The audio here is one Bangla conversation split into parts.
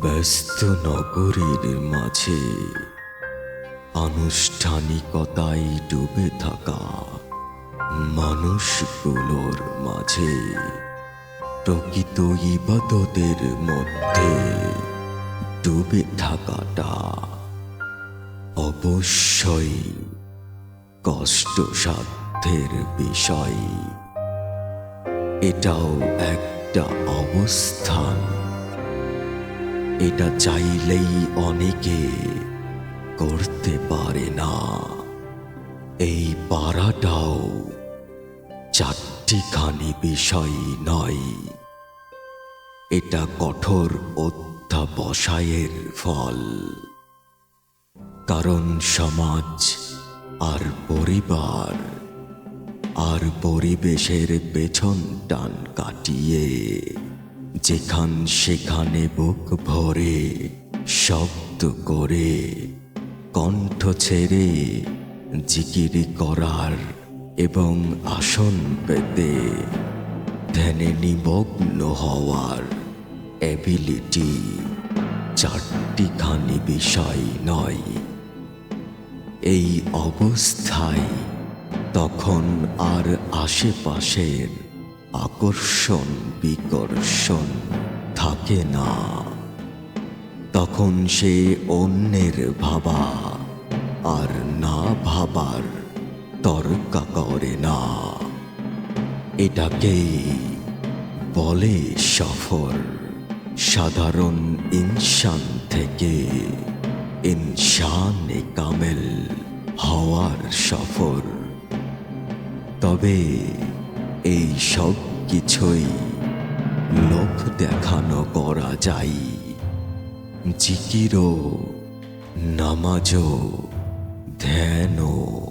ব্যস্ত নগরীর মাঝে আনুষ্ঠানিকতায় ডুবে থাকা মানুষগুলোর মাঝে প্রকৃত ইবাদতের মধ্যে ডুবে থাকাটা অবশ্যই কষ্টসাধ্যের বিষয়। এটাও একটা অবস্থান। এটা চাইলেই অনেকে করতে পারে না। এই পাড়াটাও চারটিখানি বিষয় নয়। এটা কঠোর অধ্যাবসায়ের ফল। কারণ সমাজ আর পরিবার আর পরিবেশের পেছন টান কাটিয়ে যেখান সেখানে বুক ভরে, শব্দ করে, কণ্ঠ ছেড়ে জিকিরি করার এবং আসন পেতে, ধ্যানে নিমগ্ন হওয়ার অ্যাবিলিটি চারটিখানি বিষয় নয়। এই অবস্থায় তখন আর আশেপাশের আকর্ষণ বিকর্ষণ থাকে না। তখন সে অন্যের ভাবা আর না ভাবার তর্কা করে না। এটাকেই বলে সফর। সাধারণ ইনসান থেকে ইনসানে কামেল হওয়ার সফর। তবে এই সব কিছুই লোক দেখানো করা যায়। জিকিরও, নামাজও, ধ্যানও।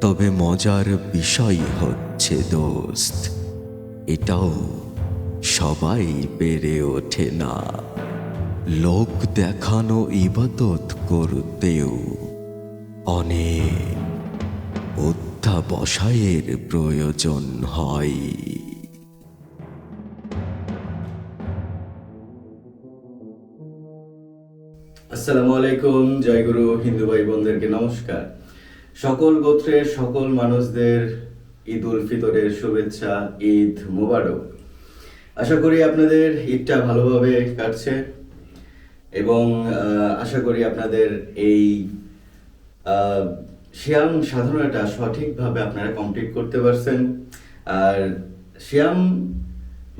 তবে মজার বিষয় হচ্ছে দোস্ত, এটাও সবাই পেরে ওঠে না। লোক দেখানো ইবাদত করতেও অনেক অধ্যাবসায়ের প্রয়োজন হয়। আসসালামু আলাইকুম জয় গুরু হিন্দু ভাই বোনদেরকে নমস্কার। সকল গোত্রের, সকল মানুষদের ঈদ উল ফিতরের শুভেচ্ছা, ঈদ মুবারক। আশা করি আপনাদের ঈদটা ভালোভাবে কাটছে এবং আশা করি আপনাদের এই শ্যাম সাধনাটা সঠিকভাবে আপনারা কমপ্লিট করতে পারছেন। আর শ্যাম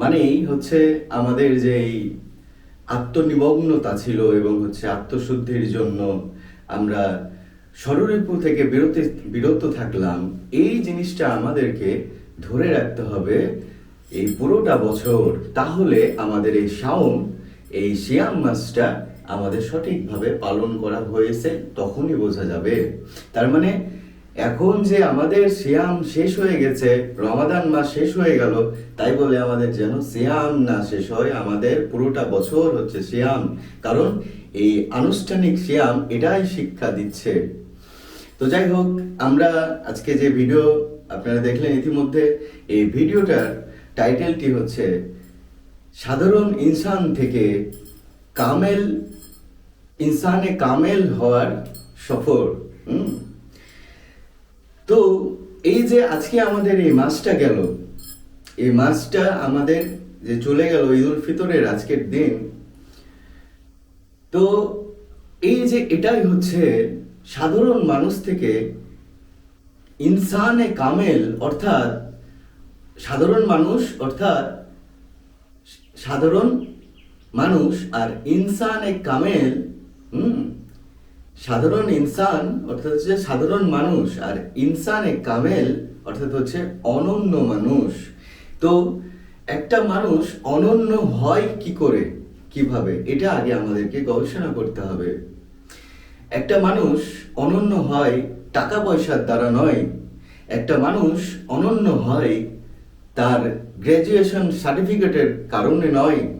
মানেই হচ্ছে আমাদের যে এই আত্মনিমগ্নতা ছিল এবং হচ্ছে আত্মশুদ্ধির জন্য আমরা ষড়রিপু থেকে বিরতি, বিরত থাকলাম, এই জিনিসটা আমাদেরকে ধরে রাখতে হবে এই পুরোটা বছর। তাহলে আমাদের এই শাওন, এই শিয়াম মাসটা আমাদের সঠিকভাবে পালন করা হয়েছে, তখনই বোঝা যাবে। তার মানে এখন যে আমাদের সিয়াম শেষ হয়ে গেছে, রমাদান মাস শেষ হয়ে গেল, তাই বলে আমাদের যেন সিয়াম না শেষ হয়, আমাদের পুরোটা বছর হচ্ছে সিয়াম। কারণ এই আনুষ্ঠানিক সিয়াম এটাই শিক্ষা দিচ্ছে। তো যাই হোক, আমরা আজকে যে ভিডিও আপনারা দেখলেন ইতিমধ্যে, এই ভিডিওটার টাইটেলটি হচ্ছে, সাধারণ ইনসান থেকে কামেল ইনসানে কামেল হওয়ার সফর তো এই যে আজকে আমাদের এই মাসটা গেল, এই মাসটা আমাদের যে চলে গেল ঈদ উল ফিতরের আজকের দিন, তো এই যে এটাই হচ্ছে সাধারণ মানুষ থেকে ইনসানে কামেল, অর্থাৎ সাধারণ মানুষ, অর্থাৎ সাধারণ মানুষ আর ইনসানে কামেল হুম। সাধারণ ইনসান, অর্থাৎ হচ্ছে সাধারণ মানুষ, আর ইনসানে কামেল, অর্থাৎ হচ্ছে অনন্য মানুষ। তো একটা মানুষ অনন্য হয় কি করে? কীভাবে? এটা আগে আমাদেরকে গবেষণা করতে হবে। একটা মানুষ অনন্য হয় টাকা পয়সার দ্বারা নয়। একটা মানুষ অনন্য হয় তার গ্র্যাজুয়েশন সার্টিফিকেটের কারণে নয়।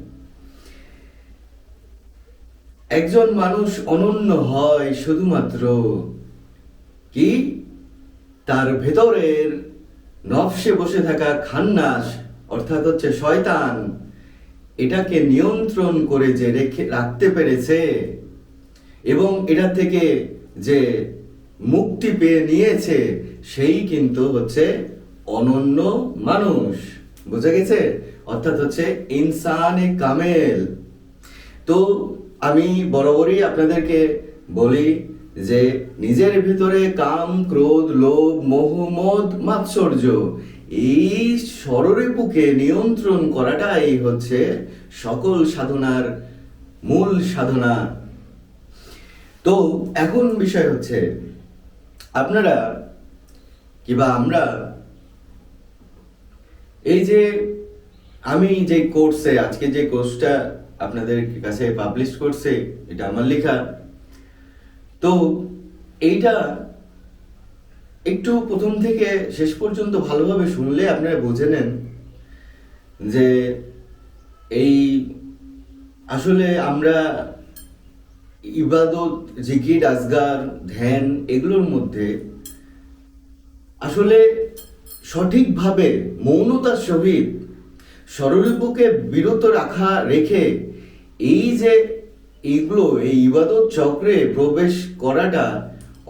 একজন মানুষ অনন্য হয় শুধুমাত্র কি? তার ভেতরের নফসে বসে থাকা খান্নাস, অর্থাৎ হচ্ছে শয়তান, এটাকে নিয়ন্ত্রণ করে যে রেখে, রাখতে পেরেছে এবং এটা থেকে যে মুক্তি পেয়ে নিয়েছে, সেই কিন্তু হচ্ছে অনন্য মানুষ। বোঝা গেছে? অর্থাৎ হচ্ছে ইনসানে কামেল। তো আমি বরাবরই আপনাদেরকে বলি যে নিজের ভিতরে কাম, ক্রোধ, লোভ, মোহ, মদ, মাৎসর্য, এই ষড়রিপুকে নিয়ন্ত্রণ করাটাই হচ্ছে সকল সাধনার মূল সাধনা। তো এখন বিষয় হচ্ছে, আপনারা কিবা আমরা এই যে আমি যে কোর্সে আজকে যে কোর্সটা আপনাদের কাছে পাবলিশ করছে, এটা আমার লেখা। তো এইটা একটু প্রথম থেকে শেষ পর্যন্ত ভালোভাবে শুনলে আপনারা বুঝে নেন যে এই আসলে আমরা ইবাদত, জিকির, আজগার, ধ্যান এগুলোর মধ্যে আসলে সঠিকভাবে মৌনতার সহিত স্বরূপকে বিরত রাখা, রেখে এই যে এইগুলো এই ইবাদত চক্রে প্রবেশ করাটা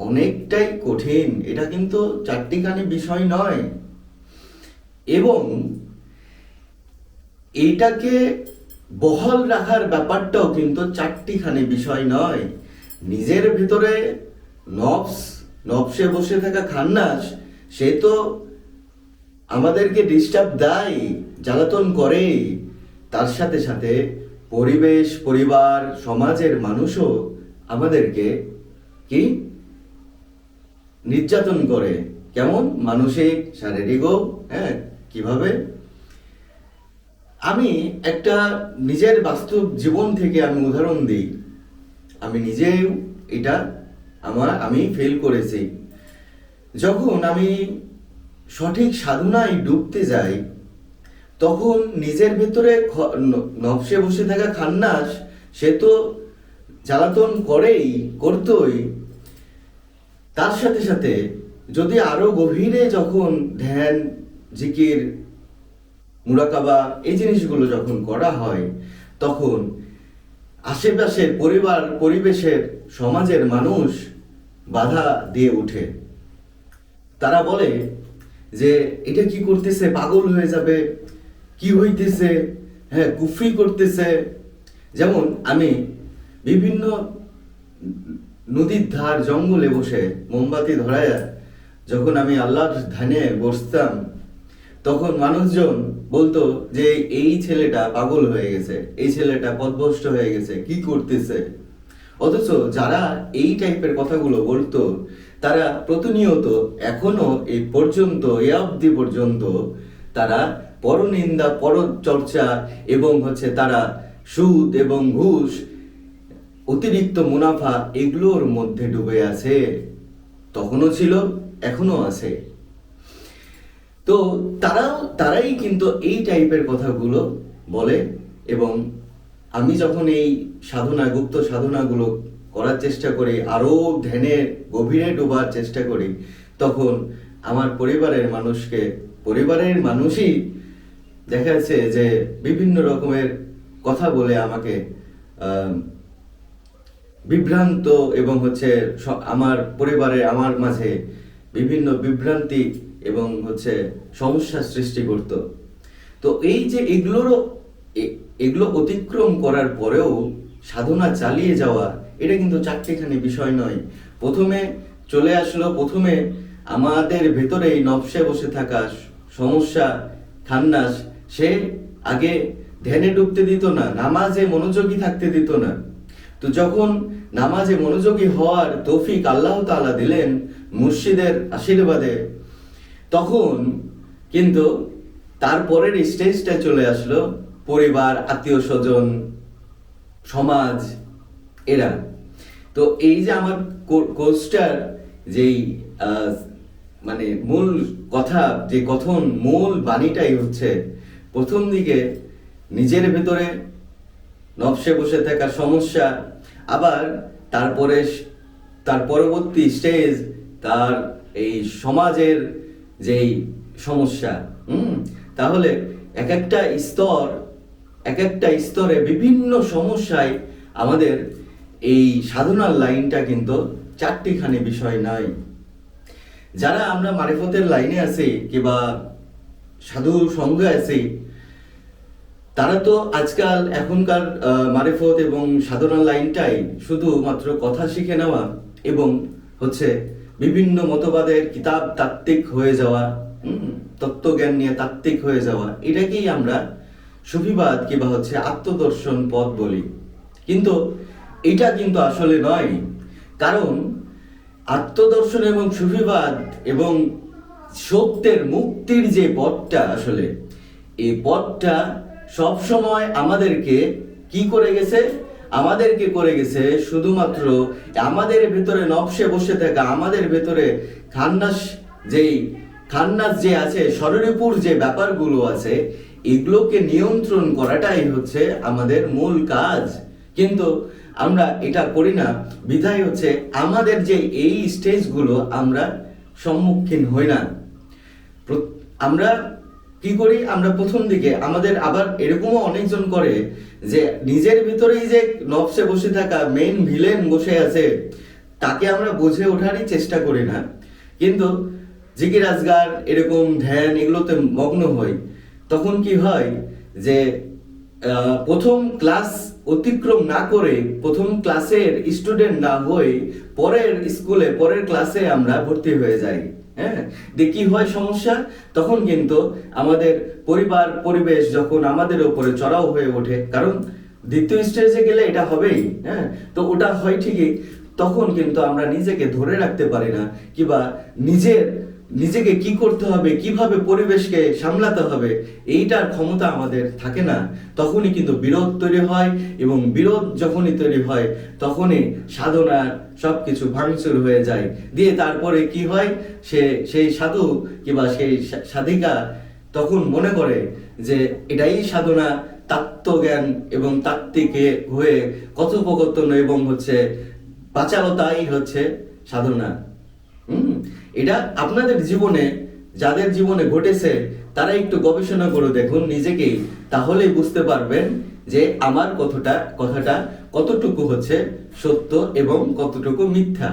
অনেকটাই কঠিন, এটা কিন্তু চারটিখানি বিষয় নয়। এবং এইটাকে বহাল রাখার ব্যাপারটাও কিন্তু চারটিখানি বিষয় নয়। নিজের ভিতরে নবস নবসে বসে থাকা খান্নাস, সে তো আমাদেরকে ডিস্টার্ব দেয়, জ্বালাতন করে। তার সাথে সাথে পরিবেশ, পরিবার, সমাজের মানুষও আমাদেরকে কি? নির্যাতন করে। কেমন? মানসিক, শারীরিকও হ্যাঁ? কীভাবে? আমি একটা নিজের বাস্তব জীবন থেকে আমি উদাহরণ দিই। আমি নিজেও এটা আমার, আমি ফেল করেছি। যখন আমি সঠিক সাধনায় ডুবতে যাই তখন নিজের ভেতরে নবসে বসে থাকা খান্নাস, সে তো জ্বালাতন করেই, করতোই। তার সাথে সাথে যদি আরও গভীরে যখন ধ্যান, জিকির, মুরাকাবা এই জিনিসগুলো যখন করা হয়, তখন আশেপাশের পরিবার, পরিবেশের, সমাজের মানুষ বাধা দিয়ে ওঠে তারা বলে যে, এটা কি করতেছে? পাগল হয়ে যাবে কি হইতেছে? হ্যাঁ কুফরি করতেছে। যেমন আমি বিভিন্ন নদীর ধার জঙ্গলে বসে মোমবাতি ধরায় যখন আমি আল্লাহর ধ্যানে বসতাম, তখন মানুষজন বলতো যে এই ছেলেটা পাগল হয়ে গেছে, এই ছেলেটা পথভ্রষ্ট হয়ে গেছে, কি করতেছে? অথচ যারা এই টাইপের কথাগুলো বলতো, তারা প্রতিনিয়ত এখনও এই পর্যন্ত, এ অবধি পর্যন্ত তারা পরনিন্দা পরচর্চা এবং হচ্ছে তারা সুদ এবং ঘুষ, অতিরিক্ত মুনাফা এগুলোর মধ্যে ডুবে আছে। তখনও ছিল এখনও আছে। তো তারাও তারাই কিন্তু এই টাইপের কথাগুলো বলে এবং আমি যখন এই সাধনা, গুপ্ত সাধনাগুলো করার চেষ্টা করি, আরও ধ্যানে, গভীরে ডোবার চেষ্টা করি, তখন আমার পরিবারের মানুষকে, পরিবারের মানুষই দেখা যাচ্ছে যে বিভিন্ন রকমের কথা বলে আমাকে বিভ্রান্ত এবং হচ্ছে আমার পরিবারে আমার মাঝে বিভিন্ন বিভ্রান্তি এবং হচ্ছে সমস্যা সৃষ্টি করত। তো এই যে এগুলোরও এগুলো অতিক্রম করার পরেও সাধনা চালিয়ে যাওয়া, এটা কিন্তু চারটিখানি বিষয় নয়। প্রথমে চলে আসলো, প্রথমে আমাদের ভেতরে এই নবসে বসে থাকা সমস্যা, খান্নাস সে আগে ধ্যানে ডুবতে দিত না, নামাজে মনোযোগী থাকতে দিত না। তো যখন নামাজে মনোযোগী হওয়ার তৌফিক আল্লাহ তালা দিলেন মুর্শিদের আশীর্বাদে, তখন কিন্তু তারপরের স্টেজটা চলে আসলো পরিবার, আত্মীয় স্বজন, সমাজ, এরা। তো এই যে আমার কোর্সটার যেই মানে মূল কথা, যে কথন মূল বাণীটাই হচ্ছে প্রথম দিকে নিজের ভেতরে নবসে বসে থাকা সমস্যা, আবার তারপরে তার পরবর্তী স্টেজ তার এই সমাজের যেই সমস্যা, হুম? তাহলে এক একটা স্তর, এক একটা স্তরে বিভিন্ন সমস্যায় আমাদের এই সাধনার লাইনটা কিন্তু চারটিখানি বিষয় নয় যারা আমরা মারিফতের লাইনে আছি কিংবা সাধু সঙ্গে আছি তারা তো আজকাল এখনকার মারিফত এবং সাধনার লাইনটাই শুধুমাত্র কথা শিখে নেওয়া এবং হচ্ছে বিভিন্ন মতবাদের কিতাব তাত্ত্বিক হয়ে যাওয়া তত্ত্বজ্ঞান নিয়ে তাত্ত্বিক হয়ে যাওয়া, এটাকেই আমরা সুফিবাদ কিংবা হচ্ছে আত্মদর্শন পথ বলি। কিন্তু এটা কিন্তু আসলে নয়, কারণ আত্মদর্শন এবং সুফিবাদ এবং সত্যের মুক্তির যে পথটা আসলে এই পথটা সব সময় আমাদেরকে কি করে গেছে? আমাদেরকে করে গেছে শুধুমাত্র আমাদের ভেতরে নকশে বসে থাকা, আমাদের ভেতরে খান্নাস যেই, খান্নাস যে আছে স্বরূপুর যে ব্যাপারগুলো আছে, এগুলোকে নিয়ন্ত্রণ করাটাই হচ্ছে আমাদের মূল কাজ। কিন্তু আমরা এটা করি না। বিধায় হচ্ছে আমাদের যে এই স্টেজগুলো আমরা সম্মুখীন হই না। আমরা কি করি? আমরা প্রথম দিকে আমাদের আবার এরকমও অনেকজন করে যে নিজের ভিতরেই যে নবসে বসে থাকা মেইন ভিলেন বসে আছে, তাকে আমরা বুঝে ওঠারই চেষ্টা করি না। কিন্তু জিকির আজগার এরকম ধ্যান এগুলোতে মগ্ন হই তখন কি হয় যে প্রথম ক্লাস অতিক্রম না করে প্রথম ক্লাসের স্টুডেন্ট না হয়ে পরের স্কুলে পরের ক্লাসে আমরা ভর্তি হয়ে যাই। হ্যাঁ? কি হয় সমস্যা? তখন কিন্তু আমাদের পরিবার, পরিবেশ যখন আমাদের উপরে চড়াও হয়ে ওঠে, কারণ দ্বিতীয় স্টেজে গেলে এটা হবেই হ্যাঁ? তো ওটা হয় ঠিকই, তখন কিন্তু আমরা নিজেকে ধরে রাখতে পারি না, কিবা নিজের নিজেকে কি করতে হবে, কীভাবে পরিবেশকে সামলাতে হবে, এইটার ক্ষমতা আমাদের থাকে না। তখনই কিন্তু বিরোধ তৈরি হয় এবং বিরোধ যখনই তৈরি হয়, তখনই সাধনার সবকিছু ভাঙচুর হয়ে যায়। দিয়ে তারপরে কি হয়? সে, সেই সাধু কিংবা সেই সাধিকা তখন মনে করে যে এটাই সাধনা, তাত্ত্বজ্ঞান এবং তাত্ত্বিকে হয়ে কথোপকথন এবং হচ্ছে বাচালতাই হচ্ছে সাধনা। হুম? এটা আপনাদের জীবনে, যাদের জীবনে ঘটেছে, তারা একটু গবেষণা করে দেখুন নিজেকেই, তাহলেই বুঝতে পারবেন যে আমার কথাটা কথাটা কতটুকু হচ্ছে সত্য এবং কতটুকু মিথ্যা।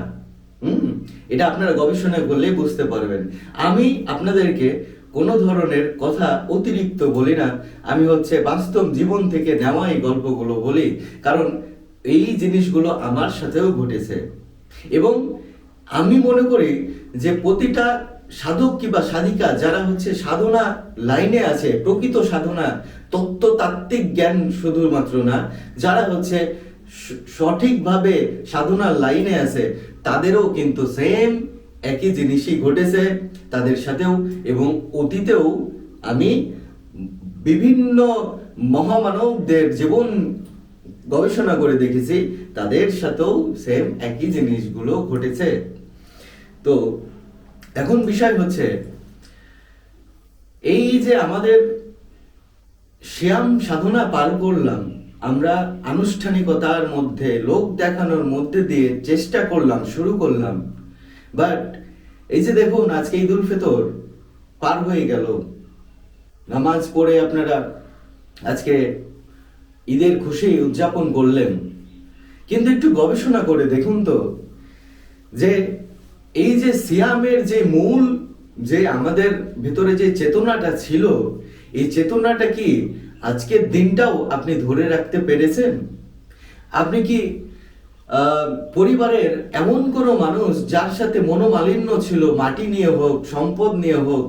হুম? এটা আপনারা গবেষণা করলে বুঝতে পারবেন। আমি আপনাদেরকে কোনো ধরনের কথা অতিরিক্ত বলি না, আমি হচ্ছে বাস্তব জীবন থেকে নেওয়া এই গল্পগুলো বলি, কারণ এই জিনিসগুলো আমার সাথেও ঘটেছে। এবং আমি মনে করি যে প্রতিটা সাধক কিংবা সাধিকা যারা হচ্ছে সাধনা লাইনে আছে, প্রকৃত সাধনা, তত্ত্বতাত্ত্বিক জ্ঞান শুধুমাত্র না, যারা হচ্ছে সঠিকভাবে সাধনার লাইনে আছে, তাদেরও কিন্তু সেম একই জিনিসই ঘটেছে তাদের সাথেও এবং অতীতেও আমি বিভিন্ন মহামানবদের জীবন গবেষণা করে দেখেছি, তাদের সাথেও সেম একই জিনিসগুলো ঘটেছে। তো এখন বিষয় হচ্ছে, এই যে আমাদের শ্যাম সাধনা পার করলাম, আমরা আনুষ্ঠানিকতার মধ্যে, লোক দেখানোর মধ্যে দিয়ে চেষ্টা করলাম, শুরু করলাম। বাট এই যে দেখুন, আজকে ঈদুল ফিতর পার হয়ে গেল। নামাজ পড়ে আপনারা আজকে ঈদের খুশি উদযাপন করলেন। কিন্তু একটু গবেষণা করে দেখুন তো, যে এই যে সিয়ামের যে মূল, যে আমাদের ভিতরে যে চেতনাটা ছিল, এই চেতনাটা কি আজকের দিনটাও আপনি ধরে রাখতে পেরেছেন? আপনি কি পরিবারের এমন কোনো মানুষ যার সাথে মনোমালিন্য ছিল, মাটি নিয়ে হোক, সম্পদ নিয়ে হোক,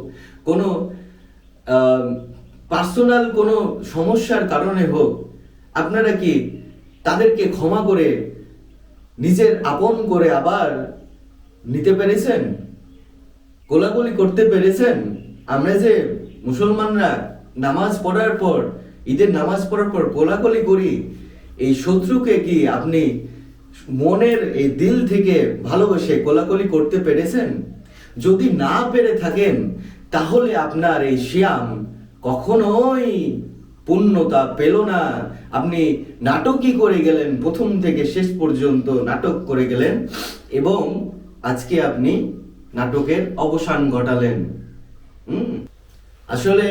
কোনো পার্সোনাল কোনো সমস্যার কারণে হোক, আপনারা কি তাদেরকে ক্ষমা করে, নিজের আপন করে আবার নিতে পেরেছেন? কোলাকুলি করতে পেরেছেন? আমরা যে মুসলমানরা নামাজ পড়ার পর, ঈদের নামাজ পড়ার পর কোলাকুলি করি, এই শত্রুকে কি আপনি মনের এই দিল থেকে ভালোবেসে কোলাকুলি করতে পেরেছেন? যদি না পেরে থাকেন, তাহলে আপনার এই শ্যাম কখনোই পূর্ণতা পেল না। আপনি নাটকই করে গেলেন, প্রথম থেকে শেষ পর্যন্ত নাটক করে গেলেন এবং আজকে আপনি নাটকের অবসান ঘটালেন। আসলে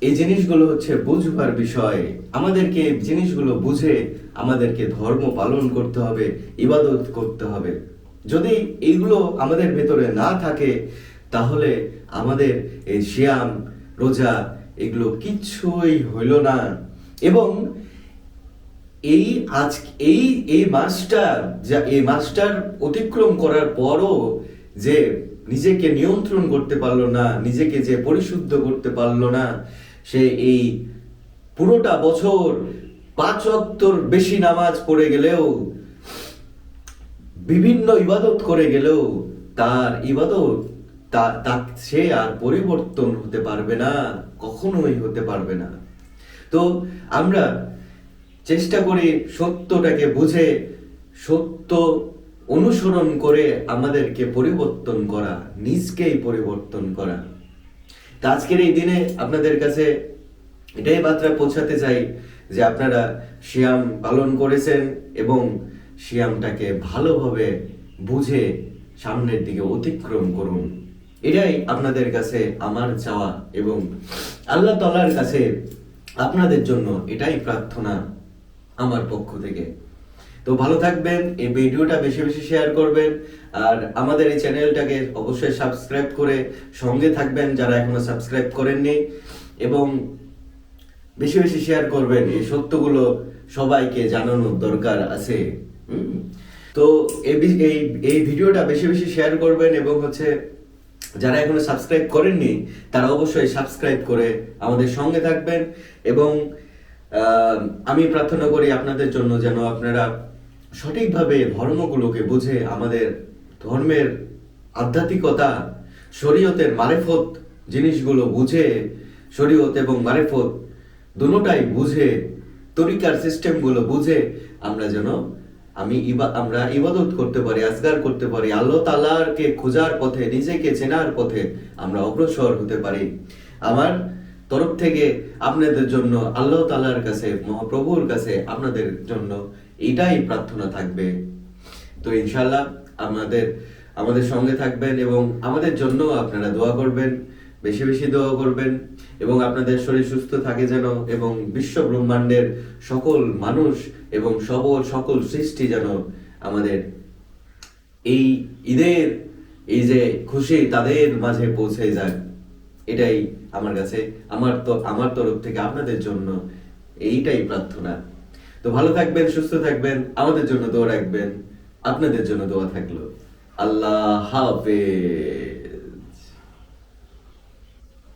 এই জিনিসগুলো হচ্ছে বুঝবার বিষয়। আমাদেরকে জিনিসগুলো বুঝে আমাদেরকে ধর্ম পালন করতে হবে, ইবাদত করতে হবে। যদি এইগুলো আমাদের ভেতরে না থাকে, তাহলে আমাদের এই শিয়াম, রোজা, এগুলো কিচ্ছুই হইল না। এবং এই আজ, এই এই মাসটা যা, এই মাসটার অতিক্রম করার পরও যে নিজেকে নিয়ন্ত্রণ করতে পারল না, নিজেকে যে পরিশুদ্ধ করতে পারল না, সে এই পুরোটা বছর পাঁচ বেশি নামাজ পড়ে গেলেও, বিভিন্ন ইবাদত করে গেলেও তার ইবাদত তা সে আর পরিবর্তন হতে পারবে না, কখনোই হতে পারবে না। তো আমরা চেষ্টা করি সত্যটাকে বুঝে, সত্য অনুসরণ করে আমাদেরকে পরিবর্তন করা, নিজকেই পরিবর্তন করা। তা আজকের এই দিনে আপনাদের কাছে এটাই বার্তা পৌঁছাতে চাই যে আপনারা শিয়াম পালন করেছেন এবং শিয়ামটাকে ভালোভাবে বুঝে সামনের দিকে অতিক্রম করুন। এটাই আপনাদের কাছে আমার চাওয়া এবং আল্লাহ তালার কাছে আপনাদের জন্য এটাই প্রার্থনা। আমার পক্ষ থেকে তো ভালো থাকবেন, এই ভিডিওটা বেশি বেশি শেয়ার করবেন, আর আমাদের এই চ্যানেলটাকে অবশ্যই সাবস্ক্রাইব করে সঙ্গে থাকবেন যারা এখনও সাবস্ক্রাইব করেননি, এবং বেশি বেশি শেয়ার করবেন, এই সত্যগুলো সবাইকে জানানোর দরকার আছে? তো এই এই ভিডিওটা বেশি বেশি শেয়ার করবেন, এবং হচ্ছে যারা এখনও সাবস্ক্রাইব করেননি, তারা অবশ্যই সাবস্ক্রাইব করে আমাদের সঙ্গে থাকবেন, এবং আমি প্রার্থনা করি আপনাদের জন্য যেন আপনারা সঠিকভাবে ধর্মগুলোকে বুঝে আমাদের ধর্মের আধ্যাত্মিকতা, শরীয়তের মারেফত জিনিসগুলো বুঝে, শরীয়ত এবং মারেফত দুটোটাই বুঝে, তরিকার সিস্টেমগুলো বুঝে আমরা যেন আমি ইবা আমরা ইবাদত করতে পারি, আজগার করতে পারি, আল্লাহ তালারকে খোঁজার পথে, নিজেকে চেনার পথে আমরা অগ্রসর হতে পারি। আমার তরফ থেকে আপনাদের জন্য আল্লাহ তালার কাছে, মহাপ্রভুর কাছে আপনাদের জন্য এটাই প্রার্থনা থাকবে। তো ইনশাল্লাহ আমাদের আমাদের সঙ্গে থাকবেন এবং আমাদের জন্য আপনারা দোয়া করবেন, বেশি বেশি দোয়া করবেন এবং আপনাদের শরীর সুস্থ থাকে যেন এবং বিশ্ব ব্রহ্মাণ্ডের সকল মানুষ এবং সবল সকল সৃষ্টি যেন আমাদের এই ঈদের, এই যে খুশি তাদের মাঝে পৌঁছে যায়। এটাই আমার কাছে, আমার তো, আমার তরফ থেকে আপনাদের জন্য এইটাই প্রার্থনা। তো ভালো থাকবেন, সুস্থ থাকবেন, আমাদের জন্য দোয়া রাখবেন, আপনাদের জন্য দোয়া থাকল। আল্লাহ হাফেজ।